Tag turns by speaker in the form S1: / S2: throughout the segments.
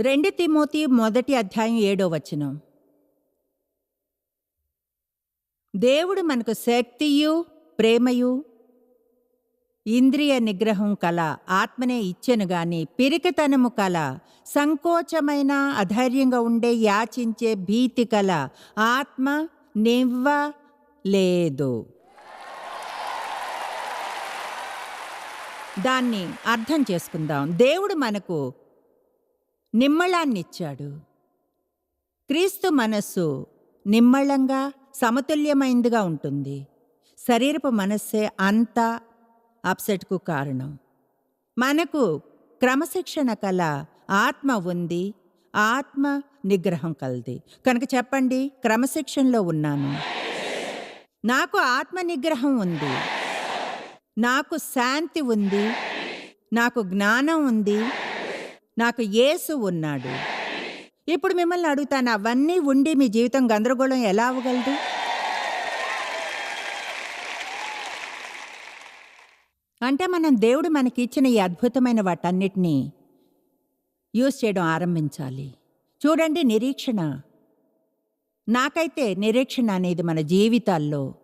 S1: రెండు తిమోతి మొదటి అధ్యాయం ఏడో వచనం. దేవుడు మనకు శక్తియు ప్రేమయు ఇంద్రియ నిగ్రహం కల ఆత్మనే ఇచ్చెను గాని పిరికితనము కల సంకోచమైన అధైర్యంగా ఉండే యాచించే భీతి కల ఆత్మ నివ్వ లేదు దాన్ని అర్థం చేసుకుందాం. దేవుడు మనకు నిమ్మళాన్నిచ్చాడు. క్రీస్తు మనస్సు నిమ్మళంగా సమతుల్యమైందిగా ఉంటుంది. శరీరపు మనస్సే అంతా అప్సెట్కు కారణం. మనకు క్రమశిక్షణ కల ఆత్మ ఉంది. ఆత్మ నిగ్రహం కలది. కనుక చెప్పండి క్రమశిక్షణలో ఉన్నాను. నాకు ఆత్మ నిగ్రహం ఉంది. నాకు శాంతి ఉంది. నాకు జ్ఞానం ఉంది. నాకు యేసు ఉన్నాడు. ఇప్పుడు మిమ్మల్ని అడుగుతాను అవన్నీ ఉండి మీ జీవితం గందరగోళం ఎలా అవ్వగలదు? అంటే మనం దేవుడు మనకి ఇచ్చిన ఈ అద్భుతమైన వాటన్నిటినీ యూజ్ చేయడం ఆరంభించాలి. చూడండి నిరీక్షణ. నాకైతే నిరీక్షణ అనేది మన జీవితాల్లో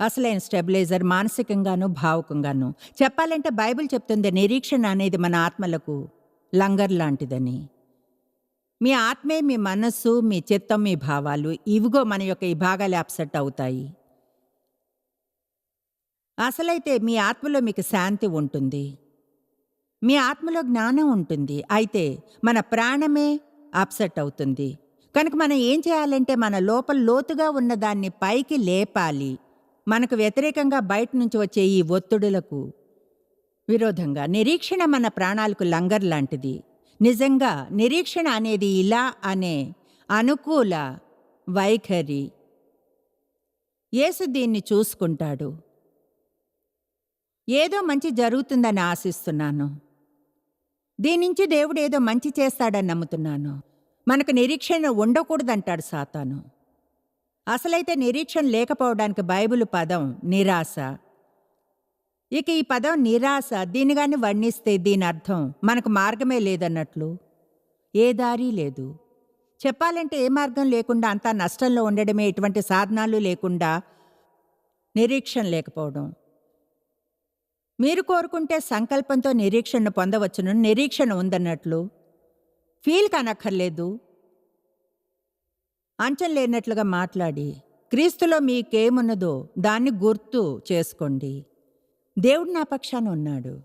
S1: అసలైన స్టెబిలైజర్ మానసికంగాను భావుకంగాను. చెప్పాలంటే బైబిల్ చెప్తుంది నిరీక్షణ అనేది మన ఆత్మలకు లంగర్ లాంటిదని. మీ ఆత్మే మీ మనస్సు మీ చిత్తం మీ భావాలు ఇవిగో మన యొక్క ఈ భాగాలు అప్సెట్ అవుతాయి. అసలైతే మీ ఆత్మలో మీకు శాంతి ఉంటుంది. మీ ఆత్మలో జ్ఞానం ఉంటుంది. అయితే మన ప్రాణమే అప్సెట్ అవుతుంది. కనుక మనం ఏం చేయాలంటే మన లోపల లోతుగా ఉన్న దాన్ని పైకి లేపాలి. మనకు వ్యతిరేకంగా బయట నుంచి వచ్చే ఈ ఒత్తిడులకు విరోధంగా. నిరీక్షణ మన ప్రాణాలకు లంగర్ లాంటిది. నిజంగా నిరీక్షణ అనేది ఇలా అనే అనుకూల వైఖరి. యేసు దీన్ని చూసుకుంటాడు. ఏదో మంచి జరుగుతుందని ఆశిస్తున్నాను. దీని నుంచి దేవుడు ఏదో మంచి చేస్తాడని నమ్ముతున్నాను. మనకు నిరీక్షణ ఉండకూడదంటాడు సాతాను. అసలైతే నిరీక్షణ లేకపోవడానికి బైబిల్ పదం నిరాశ. ఇక ఈ పదం నిరాశ దీనిగాని వర్ణిస్తే దీని అర్థం మనకు మార్గమే లేదన్నట్లు. ఏ దారి లేదు. చెప్పాలంటే ఏ మార్గం లేకుండా అంతా నష్టంలో ఉండడమే ఎటువంటి సాధనాలు లేకుండా నిరీక్షణ లేకపోవడం. మీరు కోరుకుంటే సంకల్పంతో నిరీక్షణను పొందవచ్చును నిరీక్షణ ఉందన్నట్లు. ఫీల్ కానక్కర్లేదు. అంచం లేనట్లుగా మాట్లాడి క్రీస్తులో మీకేమున్నదో దాన్ని గుర్తు చేసుకోండి. దేవుడు నా పక్షాన ఉన్నాడు.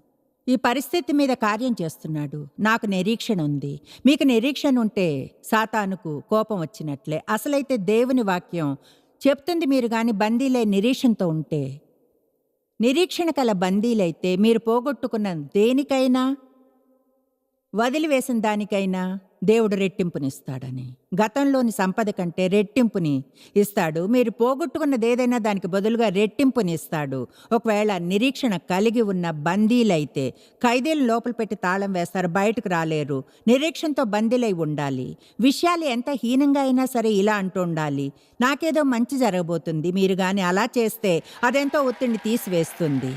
S1: ఈ పరిస్థితి మీద కార్యం చేస్తున్నాడు. నాకు నిరీక్షణ ఉంది. మీకు నిరీక్షణ ఉంటే సాతానుకు కోపం వచ్చినట్లే. అసలైతే దేవుని వాక్యం చెప్తుంది మీరు కానీ బందీలే నిరీక్షణతో ఉంటే. నిరీక్షణ కల బందీలైతే మీరు పోగొట్టుకున్న దేనికైనా వదిలివేసిన దానికైనా దేవుడు రెట్టింపునిస్తాడని. గతంలోని సంపద కంటే రెట్టింపుని ఇస్తాడు. మీరు పోగొట్టుకున్నది ఏదైనా దానికి బదులుగా రెట్టింపుని ఇస్తాడు ఒకవేళ నిరీక్షణ కలిగి ఉన్న బందీలైతే ఖైదీలు లోపల పెట్టి తాళం వేస్తారు బయటకు రాలేరు. నిరీక్షణతో బందీలై ఉండాలి. విషయాలు ఎంత హీనంగా అయినా సరే ఇలా అంటూ ఉండాలి. నాకేదో మంచి జరగబోతుంది. మీరు కానీ అలా చేస్తే అదెంతో ఒత్తిడిని తీసివేస్తుంది.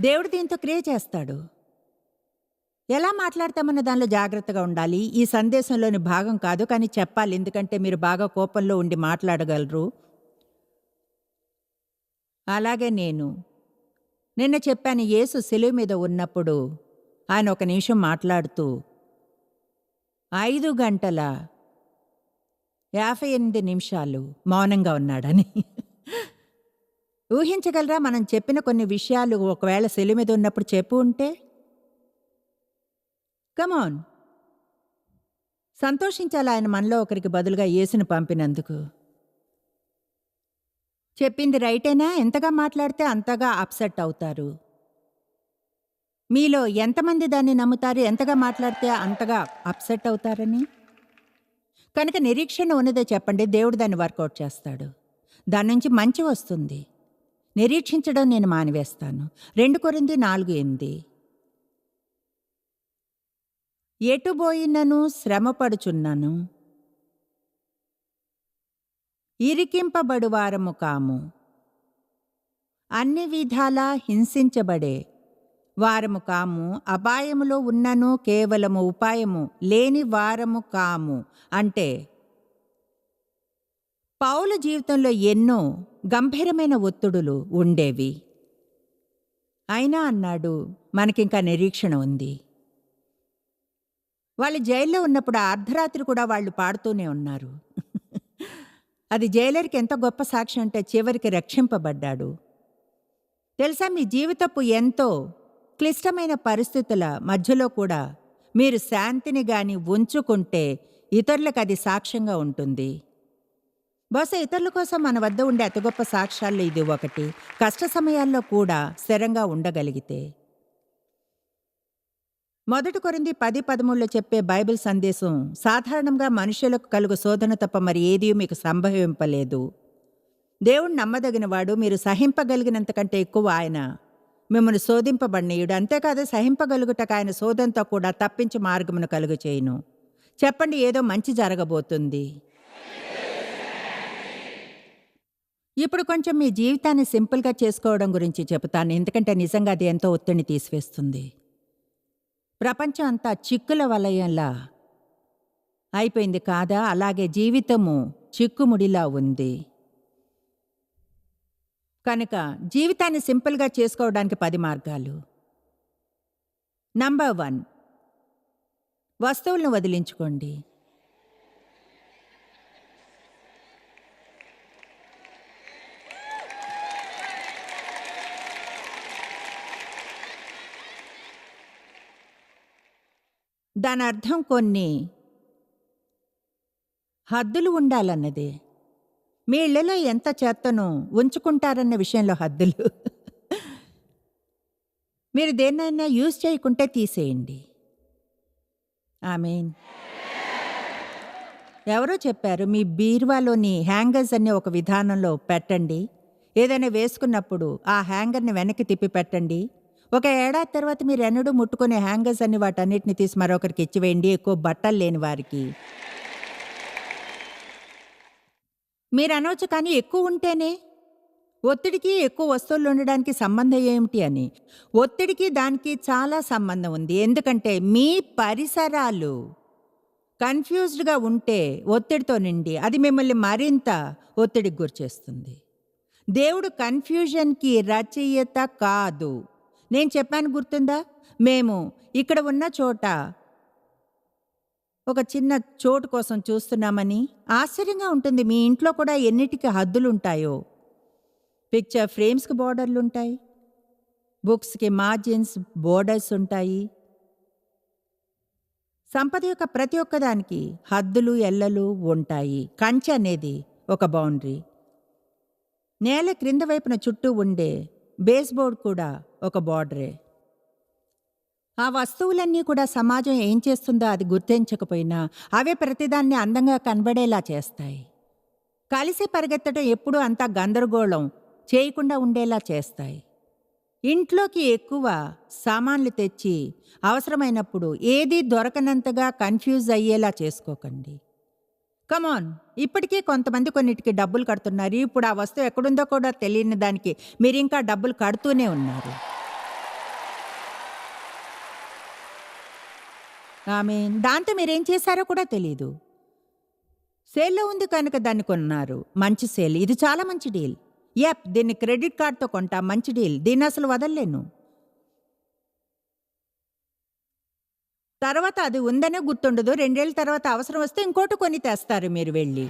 S1: దేవుడు దీంతో క్రియ చేస్తాడు. ఎలా మాట్లాడతామన్న దానిలో జాగ్రత్తగా ఉండాలి. ఈ సందేశంలోని భాగం కాదు కానీ చెప్పాలి. ఎందుకంటే మీరు బాగా కోపంలో ఉండి మాట్లాడగలరు. అలాగే నేను. నిన్న చెప్పాను యేసు సెలువు మీద ఉన్నప్పుడు ఆయన ఒక నిమిషం మాట్లాడుతూ ఐదు గంటల యాభై ఎనిమిది నిమిషాలు మౌనంగా ఉన్నాడని. ఊహించగలరా? మనం చెప్పిన కొన్ని విషయాలు ఒకవేళ సెలువు మీద ఉన్నప్పుడు చెప్పు ఉంటే కమాన్ సంతోషించాలి ఆయన మనలో ఒకరికి బదులుగా యేసును పంపినందుకు? చెప్పింది రైటేనా? ఎంతగా మాట్లాడితే అంతగా అప్సెట్ అవుతారు. మీలో ఎంతమంది దాన్ని నమ్ముతారు? ఎంతగా మాట్లాడితే అంతగా అప్సెట్ అవుతారని? కనుక నిరీక్షణ ఉన్నదే చెప్పండి. దేవుడు దాన్ని వర్కౌట్ చేస్తాడు. దాని నుంచి మంచి వస్తుంది. నిరీక్షించడం నేను మానివేస్తాను. రెండు కొరింది నాలుగు ఎనిమిది. ఎటుబోయినను శ్రమపడుచున్నాను? ఇరికింపబడువారము కాము. అన్ని విధాలా హింసించబడే వారము కాము. అపాయములో ఉన్నను కేవలము ఉపాయము లేని వారము కాము. అంటే పౌల జీవితంలో ఎన్నో గంభీరమైన ఒత్తిడులు ఉండేవి. అయినా అన్నాడు మనకింకా నిరీక్షణ ఉంది. వాళ్ళు జైల్లో ఉన్నప్పుడు ఆ అర్ధరాత్రి కూడా వాళ్ళు పాడుతూనే ఉన్నారు. అది జైలర్కి ఎంత గొప్ప సాక్ష్యం అంటే చివరికి రక్షింపబడ్డాడు. తెలుసా మీ జీవితపు ఎంతో క్లిష్టమైన పరిస్థితుల మధ్యలో కూడా మీరు శాంతిని గాని ఉంచుకుంటే ఇతరులకు అది సాక్ష్యంగా ఉంటుంది. బహుశా ఇతరుల కోసం మన వద్ద ఉండే అతి గొప్ప సాక్ష్యాల్లో ఇది ఒకటి. కష్ట సమయాల్లో కూడా స్థిరంగా ఉండగలిగితే. మొదటి కొరింది పది పదమూడులో చెప్పే బైబిల్ సందేశం సాధారణంగా మనుషులకు కలుగు శోధన తప్ప మరి ఏదీ మీకు సంభవింపలేదు. దేవుడు నమ్మదగినవాడు మీరు సహింపగలిగినంతకంటే ఎక్కువ ఆయన. మిమ్మల్ని శోధింపబడినయుడు అంతేకాదు సహింపగలుగుటకు ఆయన శోధంతో కూడా తప్పించి మార్గమును కలుగు చేయను. చెప్పండి ఏదో మంచి జరగబోతుంది. ఇప్పుడు కొంచెం మీ జీవితాన్ని సింపుల్గా చేసుకోవడం గురించి చెబుతాను ఎందుకంటే నిజంగా అది ఎంతో ఒత్తిడిని తీసివేస్తుంది. ప్రపంచం అంతా చిక్కుల వలయంలా అయిపోయింది కాదా? అలాగే జీవితము చిక్కుముడిలా ఉంది. కనుక జీవితాన్ని సింపుల్గా చేసుకోవడానికి పది మార్గాలు. నంబర్ వన్ వస్తువులను వదిలించుకోండి. దాని అర్థం కొన్ని. హద్దులు ఉండాలన్నది. మీ ఇళ్ళలో ఎంత చెత్తను ఉంచుకుంటారన్న విషయంలో హద్దులు. మీరు దేన్నైనా యూజ్ చేయకుంటే తీసేయండి. మీన్ ఎవరో చెప్పారు మీ బీరువాలోని హ్యాంగర్స్ అనే ఒక విధానంలో పెట్టండి. ఏదైనా వేసుకున్నప్పుడు ఆ హ్యాంగర్ని వెనక్కి తిప్పి పెట్టండి. ఒక ఏడాది తర్వాత మీరు ఎన్నడూ ముట్టుకునే హ్యాంగర్స్ అన్ని వాటన్నిటిని తీసి మరొకరికి ఇచ్చివేయండి ఎక్కువ బట్టలు లేని వారికి. మీరు అనవచ్చు కానీ ఎక్కువ ఉంటేనే. ఒత్తిడికి ఎక్కువ వస్తువులు ఉండడానికి సంబంధం ఏమిటి అని. ఒత్తిడికి దానికి చాలా సంబంధం ఉంది. ఎందుకంటే మీ పరిసరాలు కన్ఫ్యూజ్డ్గా ఉంటే ఒత్తిడితో నిండి అది మిమ్మల్ని మరింత ఒత్తిడికి గురిచేస్తుంది. దేవుడు కన్ఫ్యూజన్కి రచయిత కాదు. నేను చెప్పాను గుర్తుందా? మేము ఇక్కడ ఉన్న చోట ఒక చిన్న చోటు కోసం చూస్తున్నామని ఆశ్చర్యంగా ఉంటుంది. మీ ఇంట్లో కూడా ఎన్నిటికి హద్దులు ఉంటాయో పిక్చర్ ఫ్రేమ్స్కి బోర్డర్లు ఉంటాయి బుక్స్కి మార్జిన్స్ బోర్డర్స్ ఉంటాయి. సంపద యొక్క ప్రతి ఒక్కదానికి హద్దులు ఎల్లలు ఉంటాయి. కంచె అనేది ఒక బౌండరీ నేల క్రింద వైపున చుట్టూ ఉండే బేస్ బోర్డ్ కూడా ఒక బార్డరే. ఆ వస్తువులన్నీ కూడా సమాజం ఏం చేస్తుందో అది గుర్తించకపోయినా అవే ప్రతిదాన్ని అందంగా కనబడేలా చేస్తాయి. కలిసి పరిగెత్తడం ఎప్పుడూ అంతా గందరగోళం చేయకుండా ఉండేలా చేస్తాయి. ఇంట్లోకి ఎక్కువ సామాన్లు తెచ్చి అవసరమైనప్పుడు ఏదీ దొరకనంతగా కన్ఫ్యూజ్ అయ్యేలా చేసుకోకండి. కమాన్ ఇప్పటికీ కొంతమంది కొన్నిటికి డబ్బులు కడుతున్నారు. ఇప్పుడు ఆ వస్తువు ఎక్కడుందో కూడా తెలియని దానికి మీరు ఇంకా డబ్బులు కడుతూనే ఉన్నారు. ఆమె దాంతో మీరేం చేశారో కూడా తెలియదు సేల్లో ఉంది కనుక దాన్ని కొన్నారు. మంచి సేల్. ఇది చాలా మంచి డీల్. యాప్ దీన్ని క్రెడిట్ కార్డ్తో కొంటా. మంచి డీల్. దీన్ని అసలు వదలలేను. తర్వాత అది ఉందనే గుర్తుండదు. రెండేళ్ళ తర్వాత అవసరం వస్తే ఇంకోటి కొని తెస్తారు మీరు వెళ్ళి.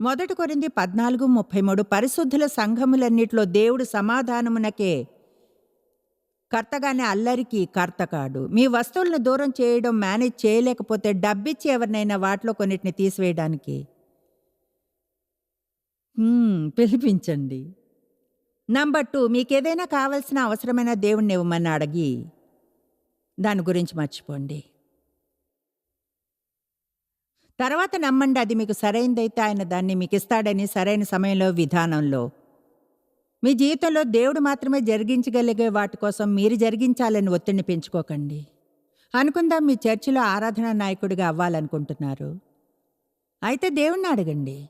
S1: మొదటి కొరింది పద్నాలుగు ముప్పై మూడు పరిశుద్ధుల సంఘములన్నిట్లో దేవుడు సమాధానమునకే కర్తగానే అల్లరికి కర్త కాడు మీ వస్తువులను దూరం చేయడం మేనేజ్ చేయలేకపోతే డబ్బిచ్చి ఎవరినైనా వాటిలో కొన్నిటిని తీసివేయడానికి. పిలిపించండి. నంబర్ టూ మీకేదైనా కావలసిన అవసరమైన దేవుణ్ణి ఇవ్వమని అడిగి దాని గురించి మర్చిపోండి. తర్వాత నమ్మండి అది మీకు సరైనదైతే ఆయన దాన్ని మీకు ఇస్తాడని సరైన సమయంలో విధానంలో. మీ జీవితంలో దేవుడు మాత్రమే జరిగించగలిగే వాటి కోసం మీరు జరిగించాలని ఒత్తిడిని పెంచుకోకండి. అనుకుందాం మీ చర్చిలో ఆరాధనా నాయకుడిగా అవ్వాలనుకుంటున్నారు. అయితే దేవుణ్ణి అడగండి.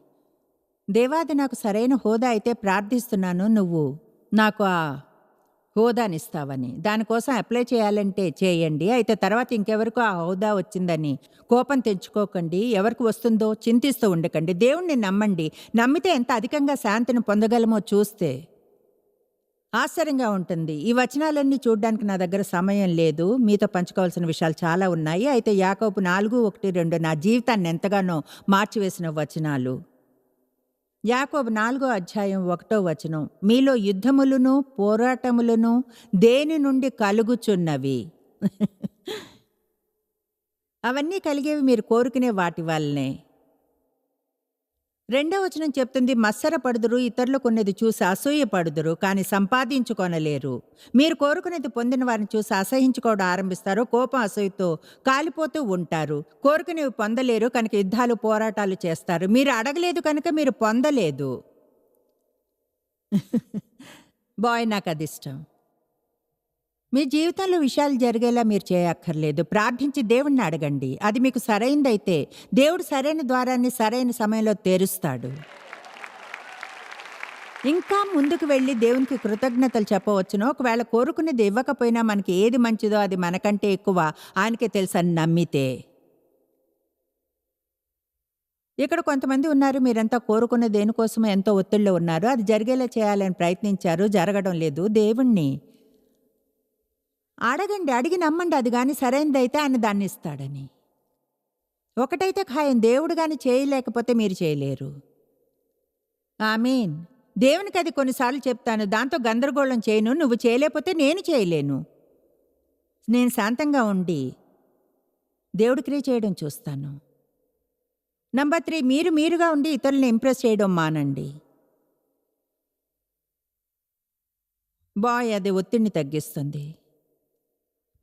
S1: దేవాది నాకు సరైన హోదా అయితే ప్రార్థిస్తున్నాను నువ్వు నాకు ఆ హోదానిస్తావని. దానికోసం అప్లై చేయాలంటే చేయండి. అయితే తర్వాత ఇంకెవరికో ఆ హోదా వచ్చిందని. కోపం తెచ్చుకోకండి ఎవరికి వస్తుందో చింతిస్తూ ఉండకండి. దేవుణ్ణి నమ్మండి. నమ్మితే ఎంత అధికంగా శాంతిని పొందగలమో చూస్తే ఆశ్చర్యంగా ఉంటుంది. ఈ వచనాలన్నీ చూడడానికి నా దగ్గర సమయం లేదు. మీతో పంచుకోవాల్సిన విషయాలు చాలా ఉన్నాయి. అయితే యాకోపు నాలుగు ఒకటి రెండు నా జీవితాన్ని ఎంతగానో మార్చివేసిన వచనాలు. యాకోబు నాలుగో అధ్యాయం ఒకటో వచనం. మీలో యుద్ధములను పోరాటములను దేని నుండి కలుగుచున్నవి? అవన్నీ కలిగేవి మీరు కోరుకునే వాటి వల్లనే. రెండో వచనం చెప్తుంది మత్సర పడుదురు ఇతరులు కొన్నది చూసి అసూయ పడుదురు కానీ సంపాదించుకొనలేరు. మీరు కోరుకునేది పొందిన వారిని చూసి అసహించుకోవడం ఆరంభిస్తారు కోపం అసూయతో కాలిపోతూ ఉంటారు. కోరుకునేవి పొందలేరు కనుక యుద్ధాలు పోరాటాలు చేస్తారు. మీరు అడగలేదు కనుక మీరు పొందలేదు. బాయ్ నాకు అది ఇష్టం మీ జీవితంలో విషయాలు జరిగేలా మీరు చేయక్కర్లేదు. ప్రార్థించి దేవుణ్ణి అడగండి. అది మీకు సరైందైతే దేవుడు సరైన ద్వారాన్ని సరైన సమయంలో తెరుస్తాడు. ఇంకా ముందుకు వెళ్ళి దేవునికి కృతజ్ఞతలు చెప్పవచ్చును. ఒకవేళ కోరుకునేది ఇవ్వకపోయినా మనకి ఏది మంచిదో అది మనకంటే ఎక్కువ ఆయనకే తెలుసని నమ్మితే. ఇక్కడ కొంతమంది ఉన్నారు మీరంతా కోరుకున్న దేనికోసమో ఎంతో ఒత్తిడిలో ఉన్నారు. అది జరిగేలా చేయాలని ప్రయత్నించారు జరగడం లేదు. దేవుణ్ణి అడగండి అడిగి నమ్మండి అది కానీ సరైనదైతే ఆయన దాన్ని ఇస్తాడని. ఒకటైతే ఖాయం దేవుడు కానీ చేయలేకపోతే మీరు చేయలేరు. ఐ మీన్ దేవునికి అది కొన్నిసార్లు చెప్తాను దాంతో గందరగోళం చేయను నువ్వు చేయలేకపోతే నేను చేయలేను. నేను శాంతంగా ఉండి దేవుడి క్రియ చేయడం చూస్తాను. నంబర్ త్రీ మీరు మీరుగా ఉండి ఇతరులను ఇంప్రెస్ చేయడం మానండి. బాయ్ అది ఒత్తిడిని తగ్గిస్తుంది.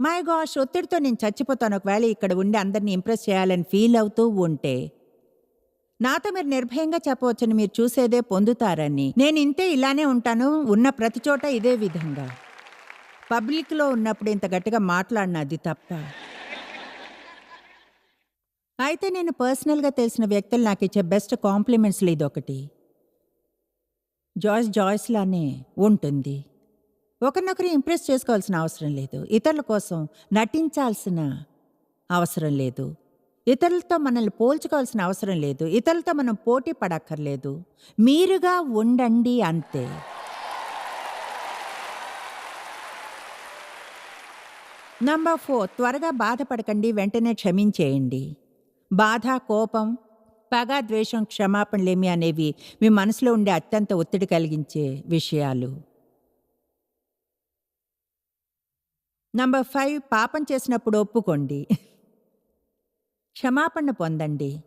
S1: మై గాష్ ఒత్తిడితో నేను చచ్చిపోతాను. ఒకవేళ ఇక్కడ ఉండి అందరిని ఇంప్రెస్ చేయాలని ఫీల్ అవుతూ ఉంటే నాతో మీరు నిర్భయంగా చెప్పవచ్చని మీరు చూసేదే పొందుతారని. నేను ఇంతే ఇలానే ఉంటాను. ఉన్న ప్రతి చోట ఇదే విధంగా. పబ్లిక్లో ఉన్నప్పుడు ఇంత గట్టిగా మాట్లాడిన అది తప్ప. అయితే నేను పర్సనల్గా తెలిసిన వ్యక్తులు నాకు ఇచ్చే బెస్ట్ కాంప్లిమెంట్స్లో ఇదొకటి. జాయిస్ జాయిస్లానే ఉంటుంది. ఒకరినొకరు ఇంప్రెస్ చేసుకోవాల్సిన అవసరం లేదు. ఇతరుల కోసం నటించాల్సిన అవసరం లేదు. ఇతరులతో మనల్ని పోల్చుకోవాల్సిన అవసరం లేదు. ఇతరులతో మనం పోటీ పడక్కర్లేదు. మీరుగా ఉండండి అంతే. నంబర్ ఫోర్ త్వరగా బాధపడకండి వెంటనే క్షమించేయండి. బాధ కోపం పగ ద్వేషం క్షమాపణలేమి అనేవి మీ మనసులో ఉండే అత్యంత ఒత్తిడి కలిగించే విషయాలు. నంబర్ ఫైవ్ పాపం చేసినప్పుడు ఒప్పుకోండి. క్షమాపణ పొందండి.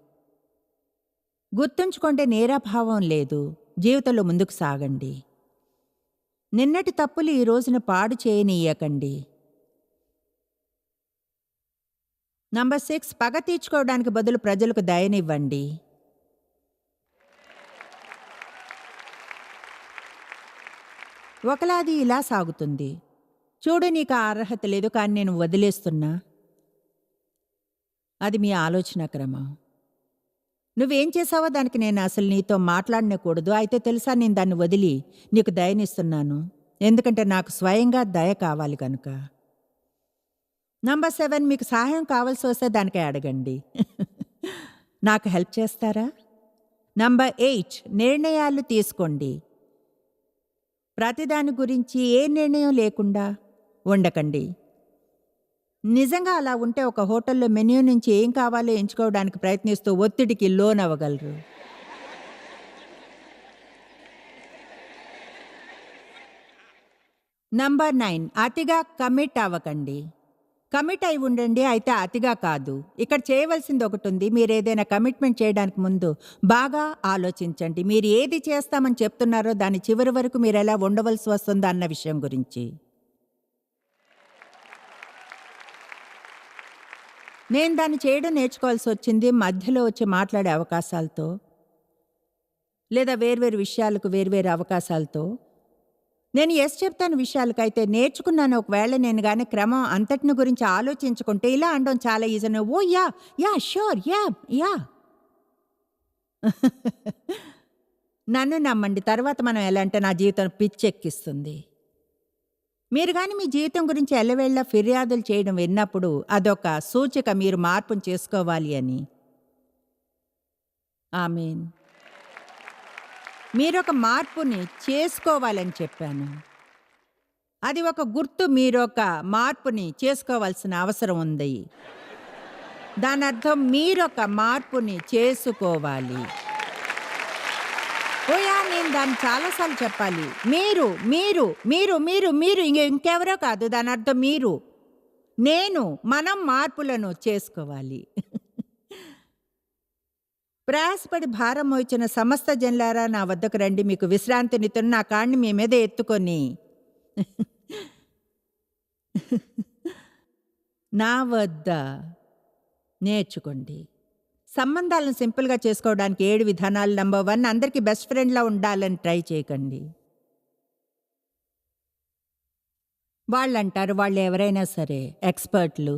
S1: గుర్తుంచుకుంటే నేరాభావం లేదు. జీవితంలో ముందుకు సాగండి. నిన్నటి తప్పులు ఈ రోజున పాడు చేయనీయకండి. నంబర్ సిక్స్ పగ తీర్చుకోవడానికి బదులు ప్రజలకు దయనివ్వండి. ఒకలాది ఇలా సాగుతుంది. చూడు నీకు ఆ అర్హత లేదు కానీ నేను వదిలేస్తున్నా. అది మీ ఆలోచన క్రమం. నువ్వేం చేసావో దానికి నేను అసలు నీతో మాట్లాడనకూడదు. అయితే తెలుసా నేను దాన్ని వదిలి నీకు దయనిస్తున్నాను. ఎందుకంటే నాకు స్వయంగా దయ కావాలి కనుక. నంబర్ సెవెన్ మీకు సహాయం కావాల్సి వస్తే దానికే అడగండి. నాకు హెల్ప్ చేస్తారా? నంబర్ ఎయిట్ నిర్ణయాలు తీసుకోండి. ప్రతిదాని గురించి ఏ నిర్ణయం లేకుండా ఉండకండి. నిజంగా అలా ఉంటే ఒక హోటల్లో మెన్యూ నుంచి ఏం కావాలో ఎంచుకోవడానికి ప్రయత్నిస్తూ ఒత్తిడికి లోన్ అవ్వగలరు నంబర్ నైన్ అతిగా కమిట్ అవ్వకండి. కమిట్ అయి ఉండండి అయితే అతిగా కాదు. ఇక్కడ చేయవలసింది ఒకటి ఉంది మీరు ఏదైనా కమిట్మెంట్ చేయడానికి ముందు బాగా ఆలోచించండి. మీరు ఏది చేస్తామని చెప్తున్నారో దాని చివరి వరకు మీరు ఎలా ఉండవలసి వస్తుందో అన్న విషయం గురించి. నేను దాన్ని చేయడం నేర్చుకోవాల్సి వచ్చింది మధ్యలో వచ్చి మాట్లాడే అవకాశాలతో లేదా వేర్వేరు విషయాలకు వేర్వేరు అవకాశాలతో. నేను ఎస్ చెప్తాను విషయాలకైతే. నేర్చుకున్నాను ఒకవేళ నేను కానీ క్రమం అంతటిని గురించి ఆలోచించుకుంటే ఇలా అనడం చాలా easy oh yeah yeah sure yeah yeah. నన్ను నమ్మండి. తర్వాత మనం ఎలా అంటే నా జీవితం పిచ్చెక్కిస్తుంది. మీరు కానీ మీ జీవితం గురించి ఎల్లవేళ్ళ ఫిర్యాదులు చేయడం విన్నప్పుడు అదొక సూచిక మీరు మార్పును చేసుకోవాలి అని. ఆమీన్. మీరొక మార్పుని చేసుకోవాలని చెప్పాను. అది ఒక గుర్తు మీరొక మార్పుని చేసుకోవాల్సిన అవసరం ఉంది. దాని అర్థం మీరొక మార్పుని చేసుకోవాలి. ఓయా నేను దాన్ని చాలాసార్లు చెప్పాలి. మీరు మీరు మీరు మీరు మీరు ఇంక ఇంకెవరో కాదు. దాని అర్థం మీరు. నేను మనం మార్పులను చేసుకోవాలి. ప్రయాసపడి భారం వచ్చిన సమస్త జన్లారా నా వద్దకు రండి. మీకు విశ్రాంతినితో నా కాడిని మీ మీద ఎత్తుకొని. నా వద్ద నేర్చుకోండి. సంబంధాలను సింపుల్గా చేసుకోవడానికి ఏడు విధానాలు. నెంబర్ వన్ అందరికీ బెస్ట్ ఫ్రెండ్లా ఉండాలని ట్రై చేయకండి. వాళ్ళు అంటారు వాళ్ళు ఎవరైనా సరే ఎక్స్పర్ట్లు.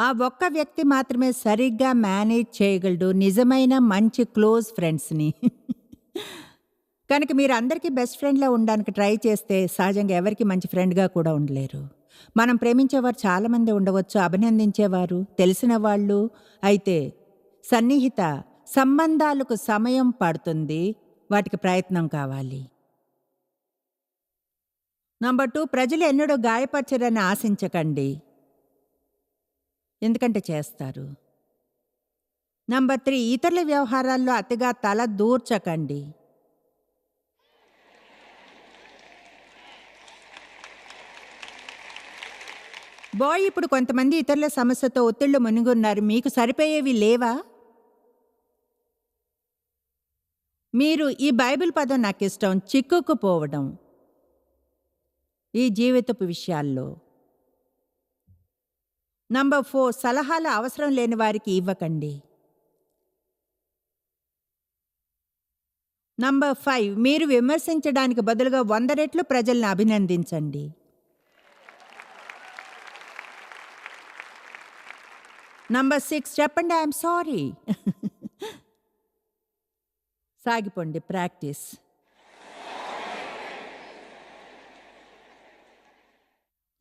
S1: ఆ ఒక్క వ్యక్తి మాత్రమే సరిగ్గా మేనేజ్ చేయగలడు. నిజమైన మంచి క్లోజ్ ఫ్రెండ్స్ని. కనుక మీరు అందరికీ బెస్ట్ ఫ్రెండ్లా ఉండడానికి ట్రై చేస్తే సహజంగా ఎవరికి మంచి ఫ్రెండ్గా కూడా ఉండలేరు. మనం ప్రేమించేవారు చాలామంది ఉండవచ్చు అభినందించేవారు తెలిసిన వాళ్ళు అయితే సన్నిహిత సంబంధాలకు సమయం పడుతుంది. వాటికి ప్రయత్నం కావాలి. నంబర్ టూ ప్రజలు ఎన్నడూ గాయపరచరని ఆశించకండి. ఎందుకంటే చేస్తారు. నంబర్ త్రీ ఇతరుల వ్యవహారాల్లో అతిగా తల దూర్చకండి. బాయ్ ఇప్పుడు కొంతమంది ఇతరుల సమస్యతో ఒత్తిళ్ళు మునిగున్నారు. మీకు సరిపోయేవి లేవా? మీరు ఈ బైబిల్ పదం నాకు ఇష్టం చిక్కుకుపోవడం. ఈ జీవితపు విషయాల్లో. నంబర్ ఫోర్ సలహాలు అవసరం లేని వారికి ఇవ్వకండి. నంబర్ ఫైవ్ మీరు విమర్శించడానికి బదులుగా వంద రెట్లు ప్రజల్ని అభినందించండి. నంబర్ సిక్స్ చెప్పండి ఐఎమ్ సారీ. సాగిపోండి ప్రాక్టీస్.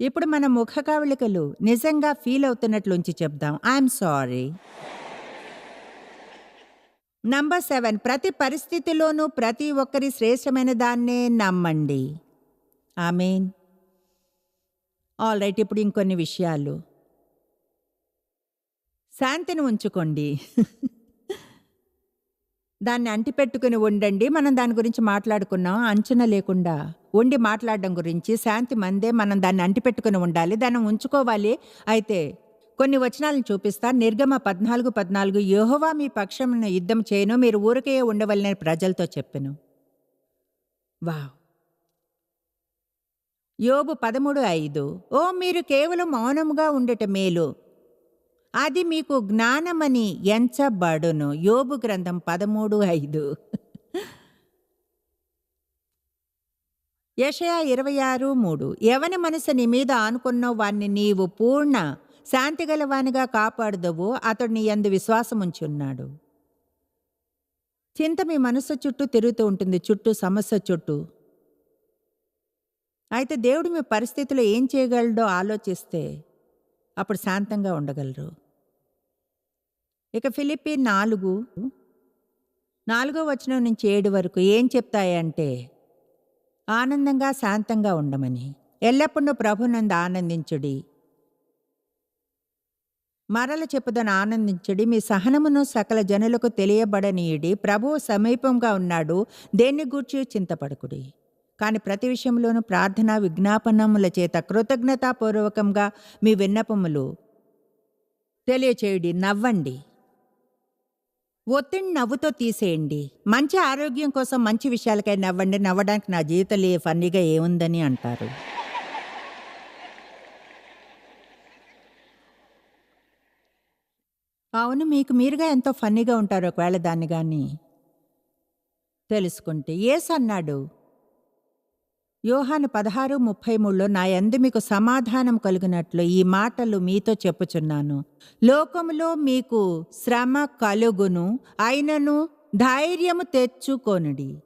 S1: ఇప్పుడు మన ముఖ కవళికలు నిజంగా ఫీల్ అవుతున్నట్లుంచి చెప్దాం. ఐఎమ్ సారీ నంబర్ సెవెన్ ప్రతి పరిస్థితిలోనూ ప్రతి ఒక్కరి శ్రేష్టమైన దాన్నే నమ్మండి. ఆమెన్ ఆల్ రైట్ ఇప్పుడు ఇంకొన్ని విషయాలు. శాంతిని ఉంచుకోండి. దాన్ని అంటిపెట్టుకుని ఉండండి. మనం దాని గురించి మాట్లాడుకున్నాం. అంచనా లేకుండా ఉండి మాట్లాడడం గురించి శాంతి మందే మనం దాన్ని అంటిపెట్టుకుని ఉండాలి. దాన్ని ఉంచుకోవాలి. అయితే కొన్ని వచనాలను చూపిస్తా. నిర్గమ పద్నాలుగు పద్నాలుగు యోహోవా మీ పక్షమున యుద్ధం చేయను. మీరు ఊరికే ఉండవలనని ప్రజలతో చెప్పెను. వావ్. యోబు పదమూడు ఐదు ఓ మీరు కేవలం మౌనముగా ఉండట మేలు. అది మీకు జ్ఞానమని ఎంచబడును. యోబు గ్రంథం పదమూడు ఐదు. యషయా ఇరవై ఆరు మూడు. ఎవని మనసు నీ మీద ఆనుకున్నో వాణ్ణి నీవు పూర్ణ శాంతిగలవానిగా కాపాడుదవో. అతడు నీ ఎందు విశ్వాసముంచున్నాడు. చింత మీ మనసు చుట్టూ తిరుగుతూ ఉంటుంది. చుట్టూ సమస్య చుట్టూ. అయితే దేవుడు మీ పరిస్థితిలో ఏం చేయగలడో ఆలోచిస్తే అప్పుడు శాంతంగా ఉండగలరు. ఇక ఫిలిప్పి నాలుగు నాలుగో వచనం నుంచి ఏడు వరకు ఏం చెప్తాయంటే ఆనందంగా శాంతంగా ఉండమని. ఎల్లప్పుడూ ప్రభునందు ఆనందించుడి. మరల చెప్పుదని ఆనందించుడి. మీ సహనమును సకల జనులకు తెలియబడనీయుడి. ప్రభువు సమీపంగా ఉన్నాడు. దేన్ని గూర్చి చింతపడకుడి. కానీ ప్రతి విషయంలోనూ ప్రార్థన విజ్ఞాపనముల చేత కృతజ్ఞతాపూర్వకంగా మీ విన్నపములు తెలియచేయుడి. నవ్వండి. ఒత్తిడి నవ్వుతో తీసేయండి. మంచి ఆరోగ్యం కోసం మంచి విషయాలకై నవ్వండి. నవ్వడానికి నా జీవితంలో ఏ ఫన్నీగా ఏముందని అంటారు. అవును మీకు మీరుగా ఎంతో ఫన్నీగా ఉంటారు ఒకవేళ దాన్ని కానీ తెలుసుకుంటే. ఏస్ అన్నాడు యోహాను పదహారు ముప్పై మూడులో నా యందు మీకు సమాధానం కలిగినట్లు ఈ మాటలు మీతో చెప్పుచున్నాను. లోకములో మీకు శ్రమ కలుగును అయినను ధైర్యము తెచ్చుకొనుడి.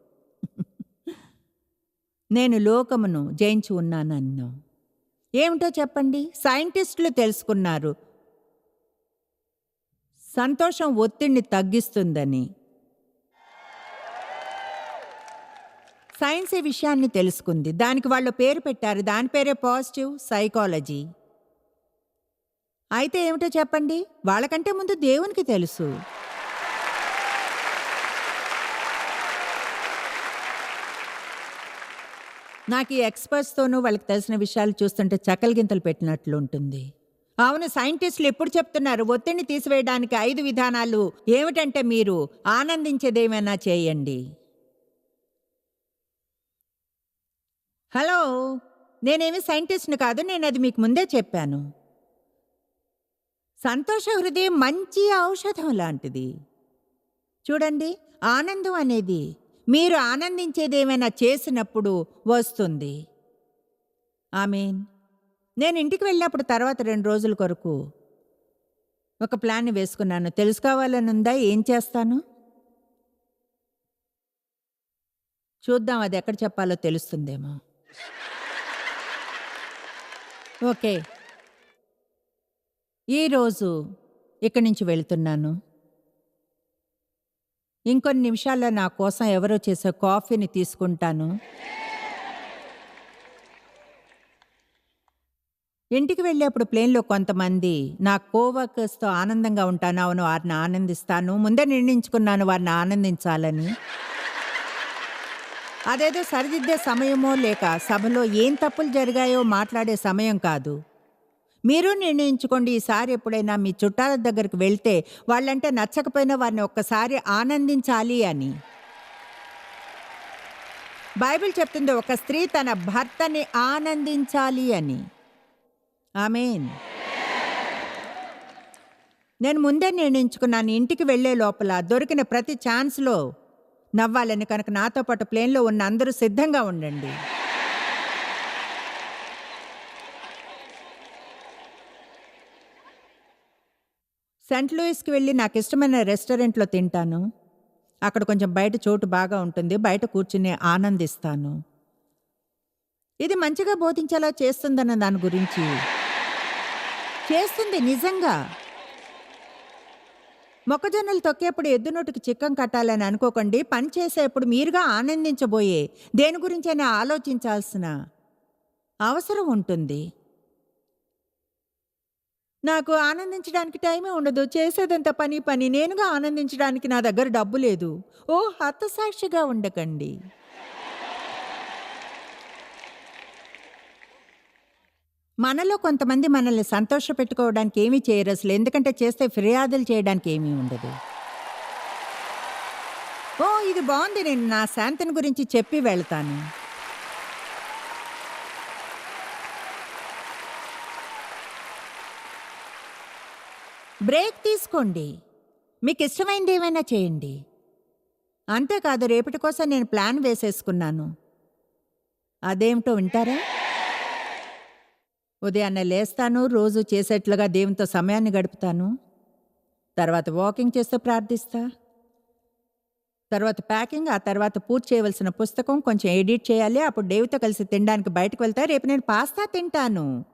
S1: నేను లోకమును జయించి ఉన్నానన్ను. ఏమిటో చెప్పండి? సైంటిస్టులు తెలుసుకున్నారు. సంతోషం ఒత్తిడిని తగ్గిస్తుందని. సైన్స్ ఈ విషయాన్ని తెలుసుకుంది. దానికి వాళ్ళు పేరు పెట్టారు. దాని పేరే పాజిటివ్ సైకాలజీ. అయితే ఏమిటో చెప్పండి? వాళ్ళకంటే ముందు దేవునికి తెలుసు. నాకు ఈ ఎక్స్పర్ట్స్తోనూ వాళ్ళకి తెలిసిన విషయాలు చూస్తుంటే చక్కలగింతలు పెట్టినట్లు ఉంటుంది. అవును సైంటిస్టులు ఎప్పుడు చెప్తున్నారు ఒత్తిడిని తీసివేయడానికి ఐదు విధానాలు ఏమిటంటే మీరు ఆనందించేదేమైనా చేయండి. హలో నేనేమి సైంటిస్ట్ని కాదు నేను అది మీకు ముందే చెప్పాను. సంతోష హృదయం మంచి ఔషధం లాంటిది. చూడండి ఆనందం అనేది మీరు ఆనందించేది ఏమైనా చేసినప్పుడు వస్తుంది. ఆమెన్. నేను ఇంటికి వెళ్ళినప్పుడు తర్వాత రెండు రోజుల కొరకు ఒక ప్లాన్ వేసుకున్నాను. తెలుసుకోవాలని ఉందా ఏం చేస్తాను? చూద్దాం అది ఎక్కడ చెప్పాలో తెలుస్తుందేమో. ఓకే. ఈరోజు ఇక్కడి నుంచి వెళ్తున్నాను. ఇంకొన్ని నిమిషాల్లో నా కోసం ఎవరో చేసే కాఫీని తీసుకుంటాను. ఇంటికి వెళ్ళేప్పుడు ప్లేన్లో కొంతమంది నా కోవర్కర్స్తో ఆనందంగా ఉంటాను అవును వారిని ఆనందిస్తాను ముందే నిర్ణయించుకున్నాను వారిని ఆనందించాలని. అదేదో సరిదిద్దే సమయమో లేక సభలో ఏం తప్పులు జరిగాయో మాట్లాడే సమయం కాదు. మీరు నిర్ణయించుకోండి ఈసారి ఎప్పుడైనా మీ చుట్టాల దగ్గరికి వెళ్తే వాళ్ళంటే నచ్చకపోయినా వారిని ఒక్కసారి ఆనందించాలి అని. బైబిల్ చెప్తుంది ఒక స్త్రీ తన భర్తని ఆనందించాలి అని. ఆమెన్. నేను ముందే నిర్ణయించుకున్నాను ఇంటికి వెళ్ళే లోపల దొరికిన ప్రతి ఛాన్స్లో నవ్వాలని కనుక నాతో పాటు ప్లేన్లో ఉన్న అందరూ సిద్ధంగా ఉండండి. సెంట్ లూయిస్కి వెళ్ళి నాకు ఇష్టమైన రెస్టారెంట్లో తింటాను. అక్కడ కొంచెం బయట చోటు బాగా ఉంటుంది. బయట కూర్చుని ఆనందిస్తాను. ఇది మంచిగా బోధించేలా చేస్తుందన్న దాని గురించి. చేస్తుంది నిజంగా. మొక్కజొన్నలు తొక్కేప్పుడు ఎద్దు నోటికి చిక్కం కట్టాలని అనుకోకండి. పని చేసేప్పుడు మీరుగా ఆనందించబోయే. దేని గురించైనా ఆలోచించాల్సిన అవసరం ఉంటుంది. నాకు ఆనందించడానికి టైమే ఉండదు. చేసేదంత పని పని. నేనుగా ఆనందించడానికి నా దగ్గర డబ్బు లేదు. ఓ హతసాక్షిగా ఉండకండి. మనలో కొంతమంది మనల్ని సంతోష పెట్టుకోవడానికి ఏమీ చేయరు అసలు. ఎందుకంటే చేస్తే ఫిర్యాదులు చేయడానికి ఏమీ ఉండదు. ఓ ఇది బాగుంది. నేను నా శాంతిని గురించి చెప్పి వెళ్తాను. బ్రేక్ తీసుకోండి. మీకు ఇష్టమైంది ఏమైనా చేయండి. అంతేకాదు రేపటి కోసం నేను ప్లాన్ వేసేసుకున్నాను. అదేమిటో వింటారా? ఉదయాన్నే లేస్తాను రోజు చేసేట్లుగా దేవునితో సమయాన్ని గడుపుతాను. తర్వాత వాకింగ్ చేస్తూ ప్రార్థిస్తా. తర్వాత ప్యాకింగ్ ఆ తర్వాత పూర్తి చేయవలసిన పుస్తకం కొంచెం ఎడిట్ చేయాలి. అప్పుడు డేవితో కలిసి తినడానికి బయటకు వెళ్తా. రేపు నేను పాస్తా తింటాను.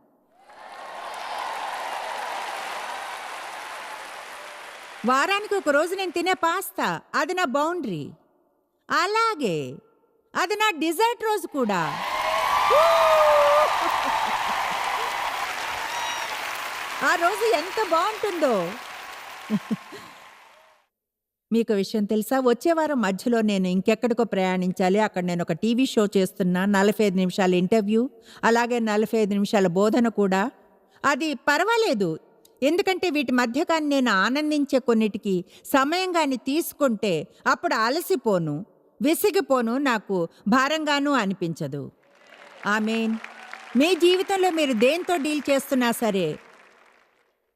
S1: వారానికి ఒక రోజు నేను తినే పాస్తా. అది నా బౌండరీ. అలాగే. అది నా డిజర్ట్ రోజు కూడా. ఆ రోజు ఎంత బాగుంటుందో. మీకు విషయం తెలుసా? వచ్చే వారం మధ్యలో నేను ఇంకెక్కడికో ప్రయాణించాలి. అక్కడ నేను ఒక టీవీ షో చేస్తున్నా. నలభై ఐదు నిమిషాల ఇంటర్వ్యూ అలాగే నలభై ఐదు నిమిషాల బోధన కూడా. అది పర్వాలేదు. ఎందుకంటే వీటి మధ్య కానీ నేను ఆనందించే కొన్నిటికి సమయం కానీ తీసుకుంటే అప్పుడు అలసిపోను విసిగిపోను నాకు భారంగానూ అనిపించదు. ఆమెన్. మీ జీవితంలో మీరు దేంతో డీల్ చేస్తున్నా సరే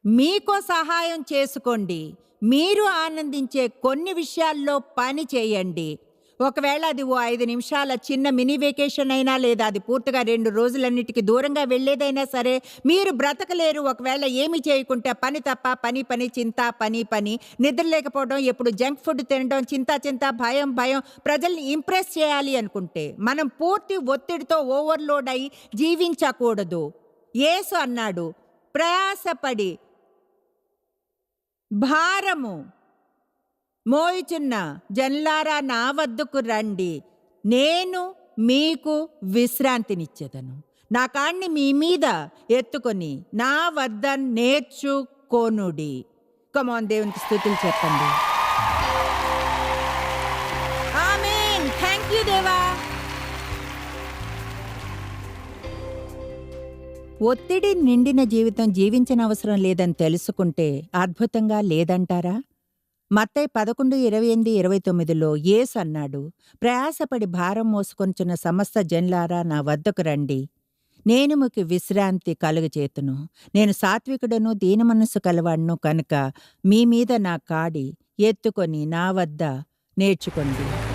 S1: మీకో సహాయం చేసుకోండి. మీరు ఆనందించే కొన్ని విషయాల్లో పని చేయండి. ఒకవేళ అది ఓ ఐదు నిమిషాల చిన్న మినీ వెకేషన్ అయినా లేదా అది పూర్తిగా రెండు రోజులన్నిటికీ దూరంగా వెళ్ళేదైనా సరే మీరు బ్రతకలేరు. ఒకవేళ ఏమి చేయకుంటే పని తప్ప పని పని చింత పని పని. నిద్ర లేకపోవడం ఎప్పుడు జంక్ ఫుడ్ తినడం చింత చింత భయం భయం. ప్రజల్ని ఇంప్రెస్ చేయాలి అనుకుంటే మనం పూర్తి ఒత్తిడితో ఓవర్లోడ్ అయి జీవించకూడదు. యేసు అన్నాడు ప్రయాసపడి భారము. మోయుచున్న జన్లారా నా వద్దకు రండి. నేను మీకు విశ్రాంతినిచ్చేదను. నా కాణ్ణి మీ మీద ఎత్తుకొని నా వద్ద నేర్చుకోనుడి. కమోన్ దేవునికి స్థుతులు చెప్పండి. ఒత్తిడి నిండిన జీవితం జీవించనవసరం లేదని తెలుసుకుంటే అద్భుతంగా లేదంటారా? మత్తై పదకొండు ఇరవై ఎనిమిది ఇరవై తొమ్మిదిలో యేసు అన్నాడు ప్రయాసపడి భారం మోసుకొంచున్న సమస్త జన్లారా నా వద్దకు రండి. నేను మీకు విశ్రాంతి కలుగచేతును. నేను సాత్వికుడను దీనమనస్సు కలవాడును కనుక మీ మీద నా కాడి ఎత్తుకొని నా వద్ద నేర్చుకోండి.